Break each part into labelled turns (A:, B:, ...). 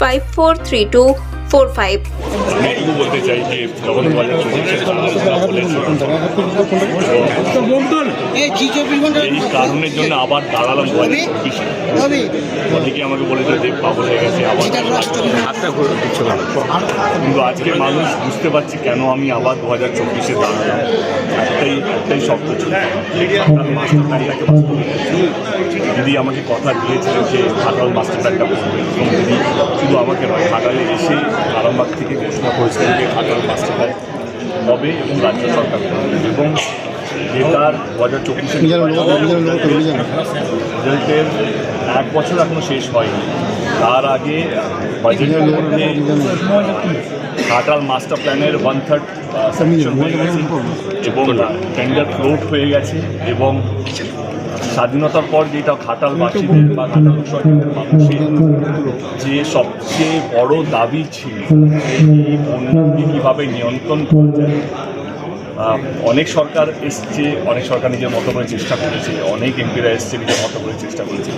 A: five four five.
B: বলতে চাই যে যখন দু হাজার চব্বিশে
C: এই
B: কারণের জন্য আবার দাঁড়ালাম দু হাজার চব্বিশে অনেকে আমাকে বলেছে যে হয়ে গেছে আবার কিন্তু আজকে মানুষ বুঝতে পারছি কেন আমি আবার দু হাজার চব্বিশে দাঁড়ালাম। একটাই একটাই শব্দ ছিল। আপনার মাস্টার প্ল্যানটাকে দিদি আমাকে কথা দিয়েছিলেন যে ঘাটাল মাস্টার প্ল্যানটা দিদি শুধু আমাকে নয় ঘাটালে এসে আরামবাগ থেকে ঘোষণা করেছিলেন যে ঘাটাল মাস্টার প্ল্যান হবে এবং রাজ্য সরকার করবে। এবং যেটার দু হাজার চব্বিশে রেজাল্টের এক বছর এখনও শেষ হয়নি। তার আগে মধ্যে ঘাটাল মাস্টার প্ল্যানের ওয়ান থার্ড এবং টেন্ডার ফ্লোট হয়ে গেছে এবং স্বাধীনতার পর যেটা ঘাটালবাসীদের বা সরকারের মানুষের যে সবচেয়ে বড় দাবি ছিল এই বন্যাকে কীভাবে নিয়ন্ত্রণ করা যায় অনেক সরকার এসছে অনেক সরকার নিজের মতো করে চেষ্টা করেছে অনেক এমপিরা এসছে নিজের মতো করে চেষ্টা করেছে।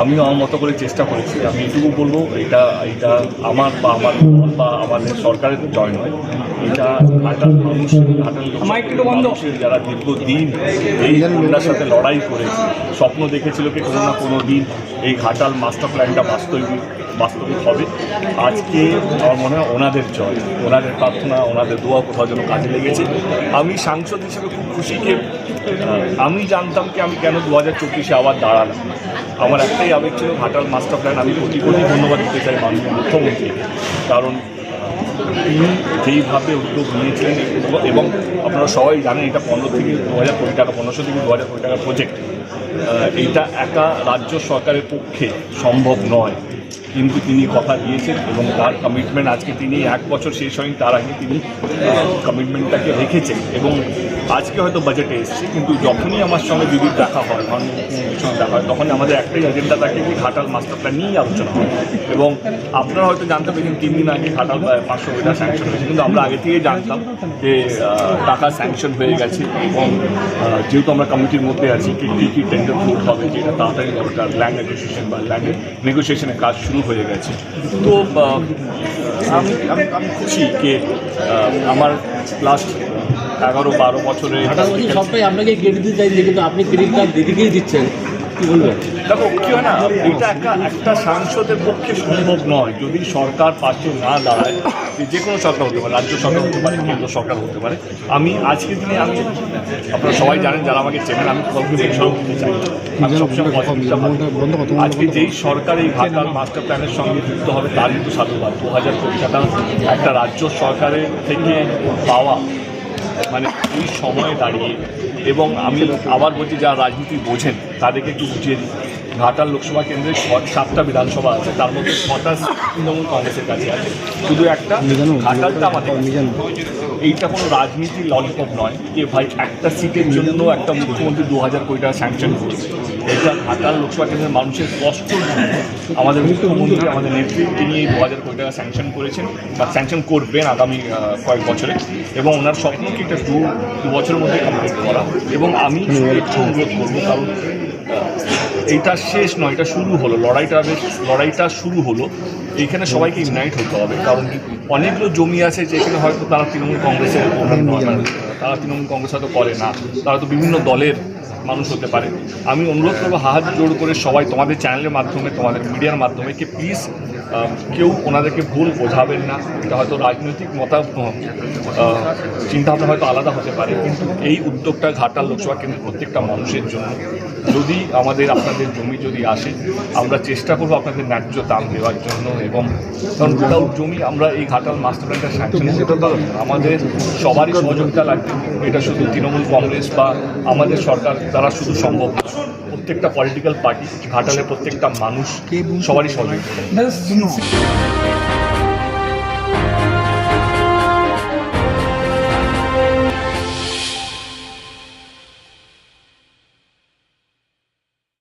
B: আমিও আমার মতো করে চেষ্টা করেছি আমি এটুকু বলব এটা এটা আমার বা আমার বা আমাদের সরকারের জয় নয়। এটা ঘাটাল মানুষ ঘাটাল মানুষের যারা দীর্ঘদিন এই বন্যার সাথে লড়াই করেছে স্বপ্ন দেখেছিল কি কোনো না কোনো দিন এই ঘাটাল মাস্টার প্ল্যানটা বাস্তবিক বাস্তবিক হবে। আজকে আমার মনে হয় ওনাদের জয়। ওনাদের প্রার্থনা, ওনাদের দোয়া কোথাও যেন কাজে লেগেছে। আমি সাংসদ হিসেবে খুব খুশি যে আমি জানতাম কি আমি কেন দু হাজার চব্বিশে আবার দাঁড়ালাম। আমার একটাই আবেগ ছিল, ঘাটাল মাস্টার প্ল্যান আমি কোটি কোটি ধন্যবাদ দিতে চাই মাননীয় মুখ্যমন্ত্রীকে। কারণ তিনি যেইভাবে উদ্যোগ নিয়েছিলেন এবং আপনারা সবাই জানেন এটা পনেরো থেকে দু হাজার কোটি টাকা, পনেরোশো থেকে দু হাজার কোটি টাকার প্রজেক্ট এইটা একা রাজ্য সরকারের পক্ষে সম্ভব নয়। কিন্তু তিনি কথা দিয়েছেন এবং তার কমিটমেন্ট আজকে তিনি এক বছর শেষ হয়নি, তার আগে তিনি কমিটমেন্টটাকে রেখেছেন এবং আজকে হয়তো বাজেটে এসছে, কিন্তু যখনই আমার সঙ্গে দিদির দেখা হয় সঙ্গে দেখা হয়, তখন আমাদের একটাই এজেন্ডা থাকে যে ঘাটাল মাস্টার প্ল্যান নিয়েই আলোচনা হয়। এবং আপনারা হয়তো জানতে পেরেছেন, তিন দিন আগে ঘাটাল পাঁচশো কোটি স্যাংশন হয়েছে, কিন্তু আমরা আগে থেকেই জানতাম যে টাকা স্যাংশন হয়ে গেছে এবং যেহেতু আমরা কমিটির মধ্যে আছি, কি, কী কী টেন্ডার ফ্লোট হবে যেটা তাড়াতাড়ি দরকার ল্যান্ড নেগোসিয়েশন বা ল্যান্ড নেগোসিয়েশনের কাজ শুরু হয়ে গেছে। তো আমি আমি খুশি যে আমার লাস্ট এগারো বারো বছরে
D: ঘাটালবাসী সবটাই আপনাকে ক্রেডিট দিতে চাইছে কিন্তু আপনি ক্রেডিটটা দিদিকেই দিচ্ছেন।
B: দেখো কি হয় না এটা একটা একটা সাংসদের পক্ষে সম্ভব নয় যদি সরকার পাশে না দাঁড়ায় যে কোনো সরকার হতে পারে রাজ্য সরকার হতে পারে কেন্দ্র সরকার হতে পারে। আমি আজকের দিনে আমি আপনারা সবাই জানেন যারা আমাকে চেনেন আমি কাউকে বেসরম দিতে চাই আমি সবসময় আজকে যেই সরকার এই ঘাটাল মাস্টার প্ল্যানের সঙ্গে যুক্ত হবে তার কিন্তু সাধুবাদ। দু হাজার কোটি টাকা একটা রাজ্য সরকারের থেকে পাওয়া মানে এই সময়ে দাঁড়িয়ে এবং আমি আবার বলছি, যারা রাজনীতি বোঝেন, তাদেরকে একটু বুঝিয়ে দিই। ঘাটাল লোকসভা কেন্দ্রে সাতটা বিধানসভা আছে, তার মধ্যে ছটা শুধু একটা, ঘাটালটা আমাদের। এইটা কোনো রাজনীতির ললিপপ নয় যে ভাই একটা সিটের জন্য একটা মুখ্যমন্ত্রী দু হাজার কোটি টাকা স্যাংশন করছে। এটা ঘাটাল লোকসভা কেন্দ্রের মানুষের কষ্ট। আমাদের মুখ্যমন্ত্রী, আমাদের নেত্রী, তিনি দু হাজার কোটি টাকা স্যাংশন করেছেন বা স্যাংশন করবেন আগামী কয়েক বছরে। এবং ওনার স্বপ্নকে এটা দু দু বছরের মধ্যে কমপ্লিট করা এবং আমি একটু অনুরোধ করব, কারণ এইটা শেষ নয়, এটা শুরু হলো, লড়াইটা বেশ, লড়াইটা শুরু হলো। এইখানে সবাইকে ইউনাইট হতে হবে কারণ অনেকগুলো জমি আছে যেখানে হয়তো তারা তৃণমূল কংগ্রেসের নয় তারা তৃণমূল কংগ্রেস হয়তো করে না। তারা তো বিভিন্ন দলের মানুষ হতে পারে। আমি অনুরোধ করব হাত জোড় করে সবাই তোমাদের চ্যানেলের মাধ্যমে তোমাদের মিডিয়ার মাধ্যমে কি প্লিজ কেউ ওনাদেরকে ভুল বোঝাবেন না। এটা হয়তো রাজনৈতিক মতা চিন্তাভাবনা হয়তো আলাদা হতে পারে কিন্তু এই উদ্যোগটা ঘাটাল লোকসভা কেন্দ্রের প্রত্যেকটা মানুষের জন্য। যদি আমাদের আপনাদের জমি যদি আসে আমরা চেষ্টা করব আপনাদের ন্যায্য দাম দেওয়ার জন্য এবং কারণ উইদাউট জমি আমরা এই ঘাটাল মাস্টার প্ল্যানটা স্যাংশন সেটা। আমাদের সবারই সহযোগিতা লাগবে। এটা শুধু তৃণমূল কংগ্রেস বা আমাদের সরকার দ্বারা শুধু সম্ভব না। প্রত্যেকটা পলিটিক্যাল পার্টি ঘাটালের প্রত্যেকটা মানুষ সবারই সহযোগিতা